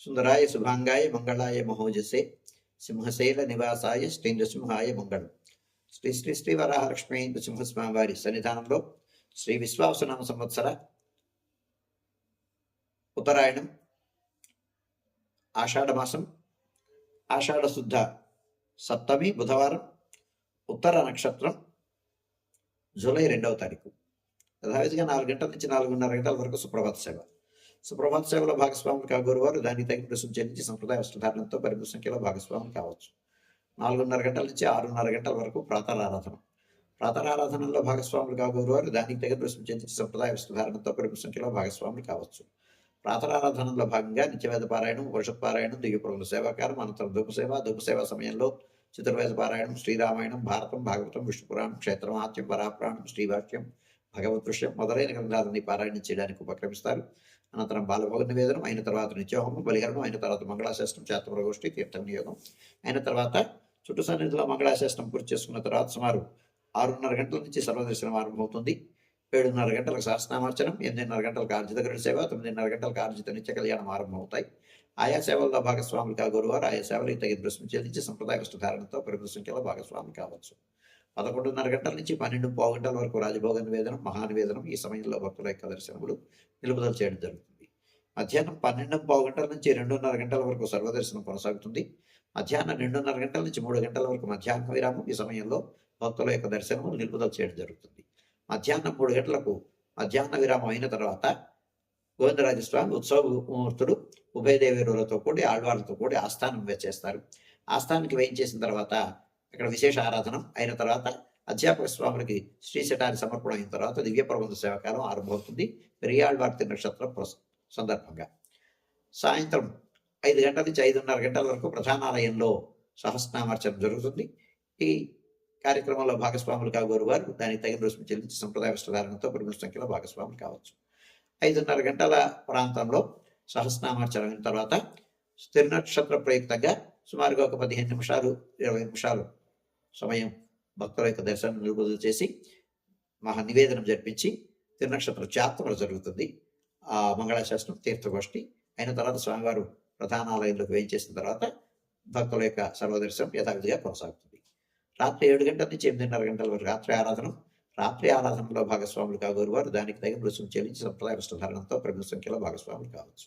సుందరాయ శుభాంగాయ మంగళాయ మహోజసే సింహశైల నివాసాయ శ్రీ నృసింహాయ మంగళం శ్రీ శ్రీ శ్రీ వరాహలక్ష్మీ నృసింహస్వామి వారి సన్నిధానంలో శ్రీ విశ్వాసనామ సంవత్సర ఉత్తరాయణం ఆషాఢమాసం ఆషాఢశుద్ధ సప్తమి బుధవారం ఉత్తర నక్షత్రం జూలై రెండవ తారీఖు యథావిధిగా నాలుగు గంటల నుంచి నాలుగున్నర గంటల వరకు సుప్రభాత సేవ సుప్రభాత సేవలో భాగస్వాములు కాగోరువారు దానికి తగిన రుసుము చెల్లించి సంప్రదాయ వస్త్రధారణతో పరిమిత సంఖ్యలో భాగస్వాములు కావచ్చు. నాలుగున్నర గంటల నుంచి ఆరున్నర గంటల వరకు ప్రాతరారాధన. ప్రాతరారాధనలో భాగస్వాములు కాగోరువారు దానికి తగిన రుసుము చెల్లించి సంప్రదాయ వస్త్రధారణతో పరిమిత సంఖ్యలో భాగస్వాములు కావచ్చు. ప్రాతరారాధనలో భాగంగా నిత్యవేద పారాయణం వర్షత్ పారాయణం దివ్యప్రభుల సేవాకారం అనంతరం ధూపసేవ ధూపసేవ సేవ సమయంలో చతుర్వేద పారాయణం శ్రీరామాయణం భారతం భాగవతం విష్ణుపురాణం క్షేత్రమాత్యం పరాపురాణం శ్రీవాక్యం భగవత్ దృశ్యం మొదలైన గ్రంథాలని పారాయణం చేయడానికి ఉపక్రమిస్తారు. అనంతరం బాలభోగ నివేదనం అయిన తర్వాత నిత్యహోమం బలిహరణం అయిన తర్వాత మంగళాశాస్త్రం చేతమృగోష్ఠి తీర్థం నియోగం అయిన తర్వాత చుట్టు సన్నిధిలో మంగళాశాస్త్రం పూర్తి చేసుకున్న తర్వాత సుమారు ఆరున్నర గంటల నుంచి సర్వదర్శనం ఆరంభమవుతుంది. ఏడున్నర గంటలకు సహస్నామార్చనం ఎనిమిదిన్నర గంటలకు ఆర్జిత గరుడు సేవ తొమ్మిదిన్నర గంటలకు ఆర్జిత నిత్య కళ్యాణం ఆరంభమవుతాయి. ఆయా సేవల్లో భాగస్వాములు కాగోరువారు ఆయా సేవలకు తగిన దృష్టి చెల్లించి సంప్రదాయ వస్తుధారణతో పరిమిత సంఖ్యలో భాగస్వామి కావచ్చు. పదకొండున్నర గంటల నుంచి పన్నెండు పావు గంటల వరకు రాజభోగ నివేదనం మహానివేదనం ఈ సమయంలో భక్తుల యొక్క దర్శనములు నిలుపుదల చేయడం జరుగుతుంది. మధ్యాహ్నం పన్నెండు పావు గంటల నుంచి రెండున్నర గంటల వరకు సర్వదర్శనం కొనసాగుతుంది. మధ్యాహ్నం రెండున్నర గంటల నుంచి మూడు గంటల వరకు మధ్యాహ్న విరామం ఈ సమయంలో భక్తుల యొక్క దర్శనము నిలుపుదల చేయడం జరుగుతుంది. మధ్యాహ్నం మూడు గంటలకు మధ్యాహ్న విరామం అయిన తర్వాత గోవిందరాజస్వామి ఉత్సవ మూర్తుడు ఉభయదేవీరులతో కూడి ఆళ్వార్లతో కూడి ఆస్థానం వేచేస్తారు. ఆస్థానానికి వేయించేసిన తర్వాత అక్కడ విశేష ఆరాధన అయిన తర్వాత అధ్యాపక స్వాములకి శ్రీ శటాన్ని సమర్పణ అయిన తర్వాత దివ్య ప్రబంధ సేవకాలం ఆరంభమవుతుంది. పెరియాళ్వార్తి నక్షత్రం సందర్భంగా. సాయంత్రం ఐదు గంటల నుంచి ఐదున్నర గంటల వరకు ప్రధానాలయంలో సహస్నామార్చన జరుగుతుంది. ఈ కార్యక్రమంలో భాగస్వాములు కాగోరు వారు దానికి తగిన రుసుము చెల్లించి సంప్రదాయ వస్త్రధారణతో పరిమిత సంఖ్యలో భాగస్వాములు కావచ్చు. ఐదున్నర గంటల ప్రాంతంలో సహస్నామార్చన అయిన తర్వాత స్థిర నక్షత్ర ప్రయుక్తంగా సుమారుగా ఒక పదిహేను నిమిషాలు ఇరవై నిమిషాలు సమయం భక్తుల యొక్క దర్శనం నిలుపుదల చేసి మహా నివేదనం జరిపించి తిరునక్షత్ర జాతర జరుగుతుంది. ఆ మంగళాశాస్త్రం తీర్థగోష్ఠి అయిన తర్వాత స్వామివారు ప్రధానాలయంలోకి వేయించేసిన తర్వాత భక్తుల యొక్క సర్వదర్శనం యథావిధిగా కొనసాగుతుంది. రాత్రి ఏడు గంటల నుంచి ఎనిమిదిన్నర గంటల వరకు రాత్రి ఆరాధన రాత్రి ఆరాధనలో భాగస్వాములు కాగోరు వారు దానికి తగిన రుసుము చెల్లించి సంప్రదాయ వస్త్రధారణతో ప్రముఖ సంఖ్యలో భాగస్వాములు కావచ్చు.